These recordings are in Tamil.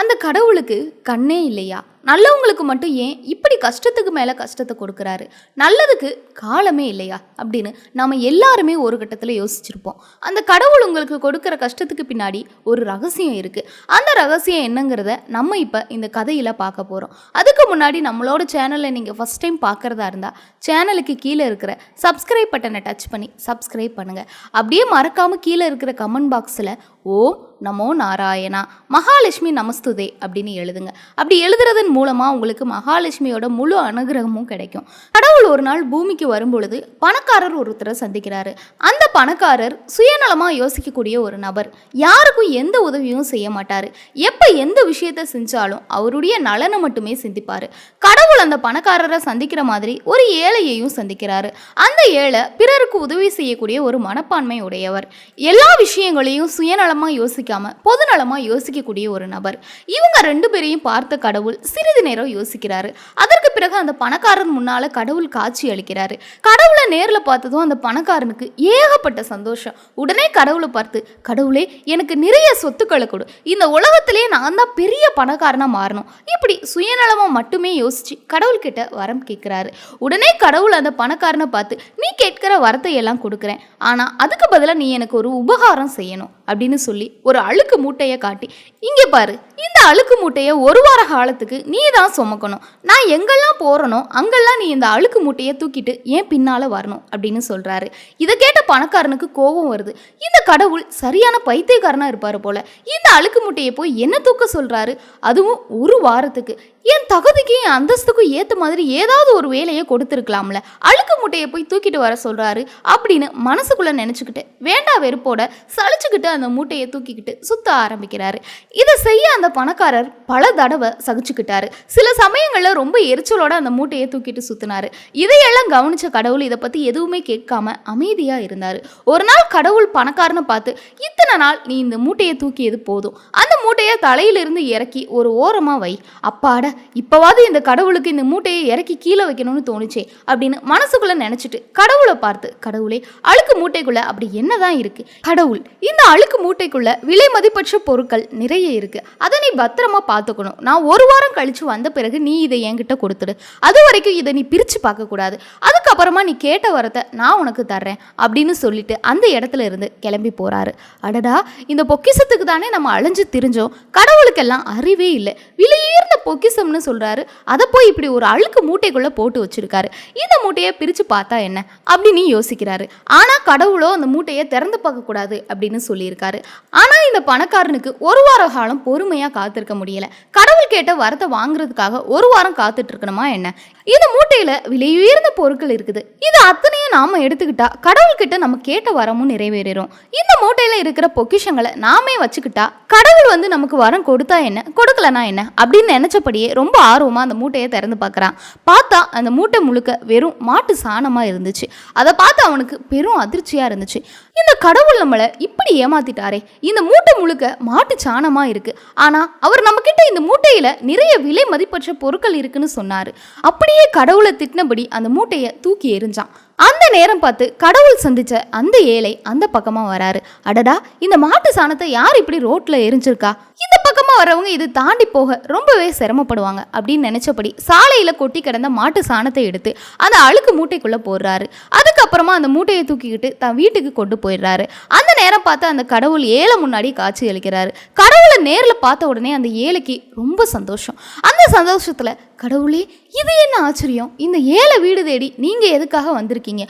அந்த கடவுளுக்கு கண்ணே இல்லையா? நல்லவங்களுக்கு மட்டும் ஏன் இப்படி கஷ்டத்துக்கு மேலே கஷ்டத்தை கொடுக்குறாரு? நல்லதுக்கு காலமே இல்லையா? அப்படின்னு நாம் எல்லாருமே ஒரு கட்டத்தில் யோசிச்சிருப்போம். அந்த கடவுள் உங்களுக்கு கொடுக்குற கஷ்டத்துக்கு பின்னாடி ஒரு ரகசியம் இருக்குது அந்த ரகசியம் என்னங்கிறத நம்ம இப்போ இந்த கதையில் பார்க்க போகிறோம் அதுக்கு முன்னாடி நம்மளோட சேனலை நீங்கள் ஃபஸ்ட் டைம் பார்க்குறதா இருந்தால் சேனலுக்கு கீழே இருக்கிற சப்ஸ்கிரைப் பட்டனை டச் பண்ணி சப்ஸ்கிரைப் பண்ணுங்கள் அப்படியே மறக்காமல் கீழே இருக்கிற கமெண்ட் பாக்ஸில் ஓம் நமோ நாராயணா. மகாலட்சுமி நமஸ்துதே அப்படின்னு எழுதுங்க. அப்படி எழுதுறதன் மூலமாக உங்களுக்கு மகாலட்சுமியோட முழு அனுகிரகமும் கிடைக்கும். கடவுள் ஒரு நாள் பூமிக்கு வரும்பொழுது பணக்காரர் ஒருத்தரை சந்திக்கிறாரு. அந்த பணக்காரர் சுயநலமாக யோசிக்கக்கூடிய ஒரு நபர். யாருக்கும் எந்த உதவியும் செய்ய மாட்டார். எப்போ எந்த விஷயத்தை செஞ்சாலும் அவருடைய நலனை மட்டுமே சிந்திப்பார். கடவுள் அந்த பணக்காரரை சந்திக்கிற மாதிரி ஒரு ஏழையையும் சந்திக்கிறாரு. அந்த ஏழை பிறருக்கு உதவி செய்யக்கூடிய ஒரு மனப்பான்மை உடையவர். எல்லா விஷயங்களையும் சுயநலமாக யோசிக்க யோசிக்காம பொதுநலமாக யோசிக்கக்கூடிய ஒரு நபர். இவங்க ரெண்டு பேரையும் பார்த்த கடவுள் சிறிது நேரம் யோசிக்கிறாரு. அதற்கு பிறகு அந்த பணக்காரன் முன்னால கடவுள் காட்சி அளிக்கிறாரு. கடவுளை நேரில் பார்த்ததும் அந்த பணக்காரனுக்கு ஏகப்பட்ட சந்தோஷம். உடனே கடவுளை பார்த்து கடவுளே எனக்கு நிறைய சொத்துக்களை கொடு. இந்த உலகத்திலே நான் தான் பெரிய பணக்காரனாக மாறணும். இப்படி சுயநலமாக மட்டுமே யோசிச்சு கடவுள்கிட்ட வரம் கேட்குறாரு. உடனே கடவுள் அந்த பணக்காரனை பார்த்து நீ கேட்கிற வரத்தை எல்லாம் கொடுக்குறேன். ஆனால் அதுக்கு பதிலாக நீ எனக்கு ஒரு உபகாரம் செய்யணும். அப்படின்னு சொல்லி ஒரு அழுக்கு மூட்டையை காட்டி இங்கே பாரு இந்த அழுக்கு மூட்டையை ஒரு வார காலத்துக்கு நீ தான் சுமக்கணும். நான் எங்கெல்லாம் போகிறனோ அங்கெல்லாம் நீ இந்த அழுக்கு மூட்டையை தூக்கிட்டு ஏன் பின்னால் வர வரணும் அப்படின்னு சொல்கிறாரு இதை கேட்ட பணக்காரனுக்கு கோபம் வருது. இந்த கடவுள் சரியான பைத்தியக்காரனாக இருப்பார் போல. இந்த அழுக்கு முட்டையை போய் என்ன தூக்க சொல்கிறாரு அதுவும் ஒரு வாரத்துக்கு. என் தகுதிக்கு என் அந்தஸ்துக்கும் ஏற்ற மாதிரி ஏதாவது ஒரு வேலையை கொடுத்துருக்கலாம்ல. அழுக்கு மூட்டையை போய் தூக்கிட்டு வர சொல்கிறாரு அப்படின்னு மனசுக்குள்ளே நினச்சிக்கிட்டு வேண்டா வெறுப்போட சலிச்சுக்கிட்டு அந்த மூட்டையை தூக்கிக்கிட்டு சுத்த ஆரம்பிக்கிறாரு. இதை செய்ய அந்த பணக்காரர் பல தடவை சகிச்சுக்கிட்டாரு. சில சமயங்களில் ரொம்ப எரிச்சலோட அந்த மூட்டையை தூக்கிட்டு சுத்தினாரு. இதையெல்லாம் கவனிச்ச கடவுள் இதை பற்றி எதுவுமே கேட்காம அமைதியாக இருந்தார். ஒரு நாள் கடவுள் பணக்காரனை பார்த்து இத்தனை நாள் நீ இந்த மூட்டையை தூக்கியது போதும். அந்த மூட்டையை தலையிலிருந்து இறக்கி ஒரு ஓரமாக வை. அப்பாட இப்போவாது இந்த கடவுளுக்கு இந்த மூட்டையை இறக்கி கீழே வைக்கணும்னு தோணுச்சே அப்படின்னு மனசுக்குள்ள நினச்சிட்டு கடவுளை பார்த்து கடவுளே அழுக்கு மூட்டைக்குள்ள அப்படி என்னதான் இருக்கு? கடவுள் இந்த அழுக்கு மூட்டைக்குள்ள விலை மதிப்பற்ற பொருட்கள் நிறைய இருக்கு. அதை நீ பத்திரமா பார்த்துக்கணும். நான் ஒரு வாரம் கழிச்சு வந்த பிறகு நீ இதை என்கிட்ட கொடுத்துடு. அது வரைக்கும் இதை நீ பிரிச்சு பார்க்கக்கூடாது. அதுக்கப்புறமா நீ கேட்ட வரத்தை நான் உனக்கு தர்றேன் அப்படின்னு சொல்லிட்டு அந்த இடத்துல இருந்து கிளம்பி போறாரு. அடடா இந்த பொக்கிஷத்துக்கு தானே நம்ம அழிஞ்சு திரிஞ்சோம். கடவுளுக்கெல்லாம் அறிவே இல்லை. விலையுயர்ந்த பொக்கிஷம்னு சொல்றாரு. அதை போய் இப்படி ஒரு அழுக்கு மூட்டைக்குள்ளே போட்டு வச்சிருக்காரு. இந்த மூட்டையை பிரித்து பார்த்தா என்ன? அப்படின்னு யோசிக்கிறாரு. ஆனால் கடவுளோ அந்த மூட்டையை திறந்து பார்க்கக்கூடாது அப்படின்னு சொல்லியிருக்காரு. ஆனால் இந்த பணக்காரனுக்கு ஒரு வார காலம் பொறுமையாக காத்திருக்க முடியல. கடவுள் கேட்ட வரத்தை வாங்குறதுக்காக ஒரு வாரம் காத்துட்டு இருக்கணுமா என்ன? இந்த மூட்டையில் விலையுயர்ந்த பொருட்கள் இருக்குது. இது அத்தனையும் நாம எடுத்துக்கிட்டா கடவுள்கிட்ட நம்ம கேட்ட வரமும் நிறைவேறும் இந்த மூட்டையில் இருக்கிற பொக்கிஷங்களை நாமே வச்சுக்கிட்டா கடவுள் வந்து நமக்கு வரம் கொடுத்தா என்ன? கொடுக்கலனா என்ன? அப்படின்னு நினச்சபடியே ரொம்ப ஆர்வமா அந்த மூட்டையை திறந்து பார்க்குறான். பார்த்தா அந்த மூட்டை முழுக்க வெறும் மாட்டு சாணமா இருந்துச்சு. அதை பார்த்து அவனுக்கு பெரும் அதிர்ச்சியா இருந்துச்சு. இந்த கடவுள் நம்மளை இப்படி ஏமாத்திட்டாரே. இந்த மூட்டை முழுக்க மாட்டு சாணமா இருக்கு. ஆனா அவர் நம்மக்கிட்ட இந்த மூட்டையில நிறைய விலை மதிப்பற்ற பொருட்கள் இருக்குன்னு சொன்னார். அப்படியே கடவுளை திட்டினபடி அந்த மூட்டையை தூக்கி எரிஞ்சான் அந்த நேரம் பார்த்து கடவுள் சந்திச்ச அந்த ஏழை அந்த பக்கமாக வராரு. அடடா இந்த மாட்டு சாணத்தை யார் இப்படி ரோட்டில் எரிஞ்சிருக்கா? வேகமாக வரவங்க இது தாண்டி போக ரொம்பவே சிரமப்படுவாங்க அப்படின்னு நினச்சபடி சாலையில் கொட்டி கிடந்த மாட்டு சாணத்தை எடுத்து அந்த அழுக்கு மூட்டைக்குள்ளே போடுறாரு. அதுக்கப்புறமா அந்த மூட்டையை தூக்கிக்கிட்டு தான் வீட்டுக்கு கொண்டு போயிடுறாரு. அந்த நேரம் பார்த்து அந்த கடவுள் ஏழை முன்னாடி காட்சி அளிக்கிறாரு. கடவுளை நேரில் பார்த்த உடனே அந்த ஏழைக்கு ரொம்ப சந்தோஷம். அந்த சந்தோஷத்தில் கடவுளே இது என்ன ஆச்சரியம்? இந்த ஏழை வீடு தேடி நீங்கள் எதுக்காக வந்திருக்கீங்க?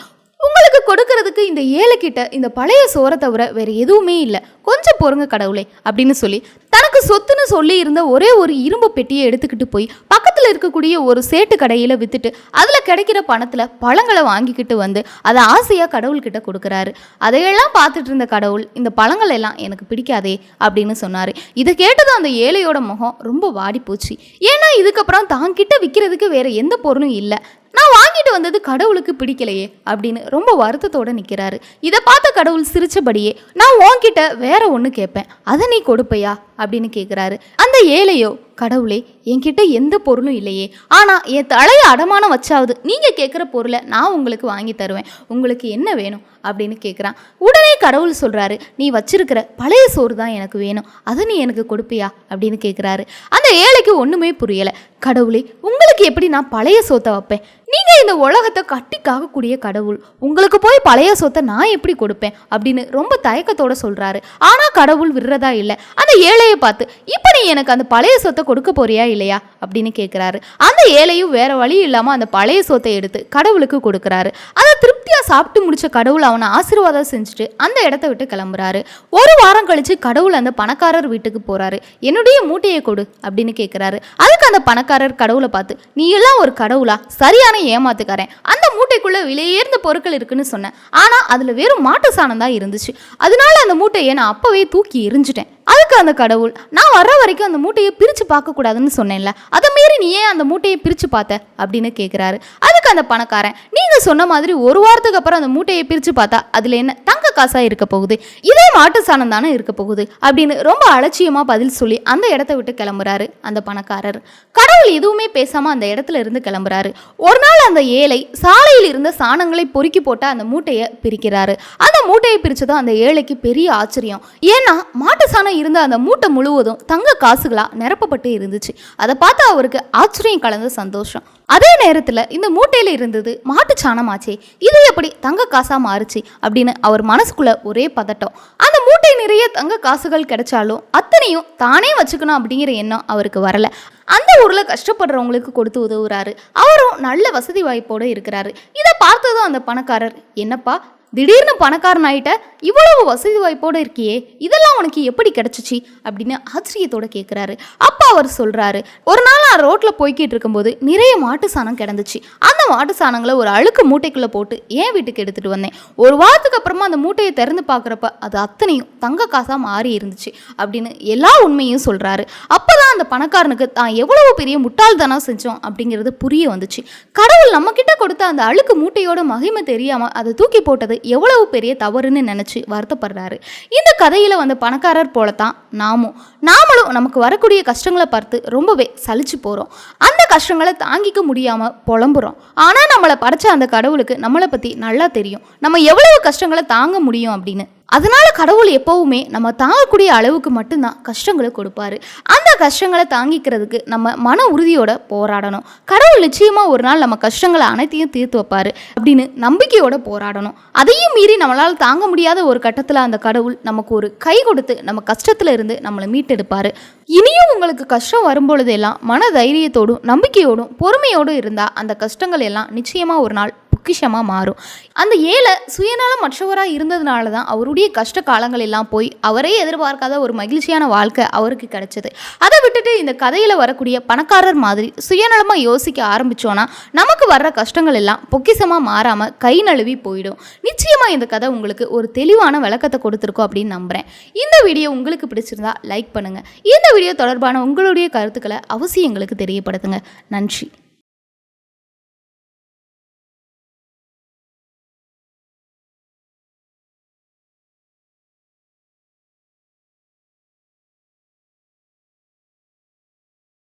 உங்களுக்கு கொடுக்கறதுக்கு இந்த ஏழைக்கிட்ட இந்த பழைய சோறை தவிர வேற எதுவுமே இல்லை. கொஞ்சம் பொறுங்க கடவுளே அப்படின்னு சொல்லி தனக்கு சொத்துன்னு சொல்லி இருந்த ஒரே ஒரு இரும்பு பெட்டியை எடுத்துக்கிட்டு போய் பக்கத்தில் இருக்கக்கூடிய ஒரு சேட்டு கடையில் விற்றுட்டு அதில் கிடைக்கிற பணத்தில் பழங்களை வாங்கிக்கிட்டு வந்து அதை ஆசையாக கடவுள்கிட்ட கொடுக்குறாரு. அதையெல்லாம் பார்த்துட்டு இருந்த கடவுள் இந்த பழங்கள் எல்லாம் எனக்கு பிடிக்காதே அப்படின்னு சொன்னார். இதை கேட்டதும் அந்த ஏழையோட முகம் ரொம்ப வாடி போச்சு ஏன்னா இதுக்கப்புறம் தான் கிட்ட விற்கிறதுக்கு வேறு எந்த பொருளும் இல்லை. நான் வாங்கிட்டு வந்தது கடவுளுக்கு பிடிக்கலையே அப்படின்னு ரொம்ப வருத்தத்தோட நிற்கிறாரு இதை பார்த்த கடவுள் சிரிச்சபடியே நான் உன்கிட்ட வேற ஒன்று கேட்பேன் அதை நீ கொடுப்பையா? அப்படின்னு கேட்குறாரு அந்த ஏழையோ கடவுளே என்கிட்ட எந்த பொருளும் இல்லையே. ஆனால் என் தலையை அடமானம் வச்சாவது நீங்கள் கேட்குற பொருளை நான் உங்களுக்கு வாங்கி தருவேன். உங்களுக்கு என்ன வேணும்? அப்படின்னு கேட்குறான் உடனே கடவுள் சொல்கிறாரு நீ வச்சிருக்கிற பழைய சோறு தான் எனக்கு வேணும். அதை நீ எனக்கு கொடுப்பியா? அப்படின்னு கேட்குறாரு அந்த ஏழைக்கு ஒன்றுமே புரியலை. கடவுளே உங்களுக்கு எப்படி நான் பழைய சோத்தை வைப்பேன்? நீங்கள் இந்த உலகத்தை கட்டி காக்கக்கூடிய கடவுள். உங்களுக்கு போய் பழைய சொத்தை நான் எப்படி கொடுப்பேன்? அப்படின்னு ரொம்ப தயக்கத்தோட சொல்கிறாரு ஆனால் கடவுள் விடுறதா இல்லை. அந்த ஏழையை பார்த்து இப்போ நீ எனக்கு அந்த பழைய சொத்தை கொடுக்க போறியா இல்லையா? அப்படின்னு கேட்குறாரு அந்த ஏழையும் வேற வழி இல்லாமல் அந்த பழைய சொத்தை எடுத்து கடவுளுக்கு கொடுக்குறாரு. அதை திருப்தியாக சாப்பிட்டு முடிச்ச கடவுள் அவனை ஆசீர்வாதம் செஞ்சுட்டு அந்த இடத்த விட்டு கிளம்புறாரு. ஒரு வாரம் கழிச்சு கடவுள் அந்த பணக்காரர் வீட்டுக்கு போறாரு. என்னுடைய மூட்டையை கொடு அப்படின்னு கேட்குறாரு அதுக்கு அந்த பணக்காரர் கடவுளை பார்த்து நீ எல்லாம் ஒரு கடவுளா? சரியான ஏமாத்துக்காரன். அந்த மூட்டைக்குள்ள விலையேர்ந்த பொருட்கள் இருக்குன்னு சொன்னேன். ஆனா அதுல வெறும் மாட்டு சாணம் தான் இருந்துச்சு. அதனால அந்த மூட்டையை நான் அப்பவே தூக்கி எரிஞ்சிட்டேன் அதுக்கு அந்த கடவுள் நான் வர்ற வரைக்கும் அந்த மூட்டையை பிரித்து பார்க்கக்கூடாதுன்னு சொன்னேன்ல. அதை மீறி நீ ஏன் அந்த மூட்டையை பிரித்து பார்த்த? அப்படின்னு கேட்குறாரு அதுக்கு அந்த பணக்காரன் நீங்கள் சொன்ன மாதிரி ஒரு வாரத்துக்கு அப்புறம் அந்த மூட்டையை பிரித்து பார்த்தா அதில் என்ன தங்க காசாக இருக்க போகுது. இதே மாட்டு சாணம் தானே இருக்க போகுது. அப்படின்னு ரொம்ப அலட்சியமாக பதில் சொல்லி அந்த இடத்த விட்டு கிளம்புறாரு அந்த பணக்காரர். கடவுள் எதுவுமே பேசாமல் அந்த இடத்துல இருந்து கிளம்புறாரு. ஒரு நாள் அந்த ஏழை சாலையில் இருந்த சாணங்களை பொறுக்கி போட்டு அந்த மூட்டையை பிரிக்கிறாரு. அந்த மூட்டையை பிரித்ததும் அந்த ஏழைக்கு பெரிய ஆச்சரியம். ஏன்னா மாட்டு சாணம் இருந்த அந்த மூட்டை முழுவதும் தங்க காசுகளாக நிரப்பப்பட்டு இருந்துச்சு. அதை பார்த்து அவருக்கு ஆச்சரியம் கலந்த சந்தோஷம். அதே நேரத்தில் இந்த மூட்டையில் இருந்தது மாட்டு சாணமாச்சே. இது எப்படி தங்க காசாக மாறுச்சு அப்படின்னு அவர் மனசுக்குள்ள ஒரே பதட்டம். அந்த மூட்டை நிறைய தங்க காசுகள் கிடைச்சாலும் அத்தனையும் தானே வச்சுக்கணும் அப்படிங்கிற எண்ணம் அவருக்கு வரல. அந்த ஊரில் கஷ்டப்படுறவங்களுக்கு கொடுத்து உதவுறாரு. அவரும் நல்ல வசதி வாய்ப்போடு இருக்கிறாரு. இதை பார்த்ததும் அந்த பணக்காரர் என்னப்பா திடீர்னு பணக்காரன் ஆயிட்ட இவ்வளவு வசதி வாய்ப்போடு இருக்கியே இதெல்லாம் உனக்கு எப்படி கிடச்சிச்சு? அப்படின்னு ஆச்சரியத்தோட கேட்குறாரு அப்பா அவர் சொல்கிறாரு ஒரு நாள் நான் ரோட்டில் போய்கிட்டு இருக்கும்போது நிறைய மாட்டு சாணம் கிடந்துச்சு. அந்த மாட்டு சாணங்களை ஒரு அழுக்கு மூட்டைக்குள்ளே போட்டு என் வீட்டுக்கு எடுத்துகிட்டு வந்தேன். ஒரு வாரத்துக்கு அப்புறமா அந்த மூட்டையை திறந்து பார்க்குறப்ப அது அத்தனையும் தங்க காசாக மாறி இருந்துச்சு அப்படின்னு எல்லா உண்மையும் சொல்கிறாரு அப்போ தான் அந்த பணக்காரனுக்கு தான் எவ்வளவு பெரிய முட்டாள்தனம் செஞ்சோம்? அப்படிங்கிறது புரிய வந்துச்சு. கடவுள் நம்மக்கிட்ட கொடுத்த அந்த அழுக்கு மூட்டையோட மகிமை தெரியாமல் அதை தூக்கி போட்டது எவ்வளவு பெரிய தவறுன்னு நினச்சி வருத்தப்படுறாரு. இந்த கதையில் வந்த பணக்காரர் போலத்தான் நாமும். நாமளும் நமக்கு வரக்கூடிய கஷ்டங்களை பார்த்து ரொம்பவே சலிச்சு போகிறோம் அந்த கஷ்டங்களை தாங்கிக்க முடியாமல் புலம்புறோம். ஆனால் நம்மளை படைச்ச அந்த கடவுளுக்கு நம்மளை பற்றி நல்லா தெரியும். நம்ம எவ்வளவு கஷ்டங்களை தாங்க முடியும் அப்படின்னு அதனால் கடவுள் எப்போவுமே நம்ம தாங்கக்கூடிய அளவுக்கு மட்டும்தான் கஷ்டங்களை கொடுப்பாரு. அந்த கஷ்டங்களை தாங்கிக்கிறதுக்கு நம்ம மன உறுதியோட போராடணும். கடவுள் நிச்சயமாக ஒரு நாள் நம்ம கஷ்டங்களை அனைத்தையும் தீர்த்து வைப்பார் அப்படின்னு நம்பிக்கையோட போராடணும். அதையும் மீறி நம்மளால் தாங்க முடியாத ஒரு கட்டத்தில் அந்த கடவுள் நமக்கு ஒரு கை கொடுத்து நம்ம கஷ்டத்தில் இருந்து நம்மளை மீட்டெடுப்பார். இனியும் உங்களுக்கு கஷ்டம் வரும்பொழுதெல்லாம் மன தைரியத்தோடும் நம்பிக்கையோடும் பொறுமையோடும் இருந்தால் அந்த கஷ்டங்கள் எல்லாம் நிச்சயமாக ஒரு நாள் பொக்கிஷமாக மாறும். அந்த ஏழை சுயநலம் மற்றவராக இருந்ததுனால தான் அவருடைய கஷ்ட காலங்கள் எல்லாம் போய் அவரே எதிர்பார்க்காத ஒரு மகிழ்ச்சியான வாழ்க்கை அவருக்கு கிடைச்சது. அதை விட்டுட்டு இந்த கதையில் வரக்கூடிய பணக்காரர் மாதிரி சுயநலமாக யோசிக்க ஆரம்பித்தோன்னா நமக்கு வர்ற கஷ்டங்கள் எல்லாம் பொக்கிஷமாக மாறாமல் கை நழுவி போயிடும். நிச்சயமாக இந்த கதை உங்களுக்கு ஒரு தெளிவான விளக்கத்தை கொடுத்துருக்கோம் அப்படின்னு நம்புகிறேன் இந்த வீடியோ உங்களுக்கு பிடிச்சிருந்தா லைக் பண்ணுங்கள் இந்த வீடியோ தொடர்பான உங்களுடைய கருத்துக்களை அவசியம் எங்களுக்கு தெரியப்படுத்துங்க. நன்றி.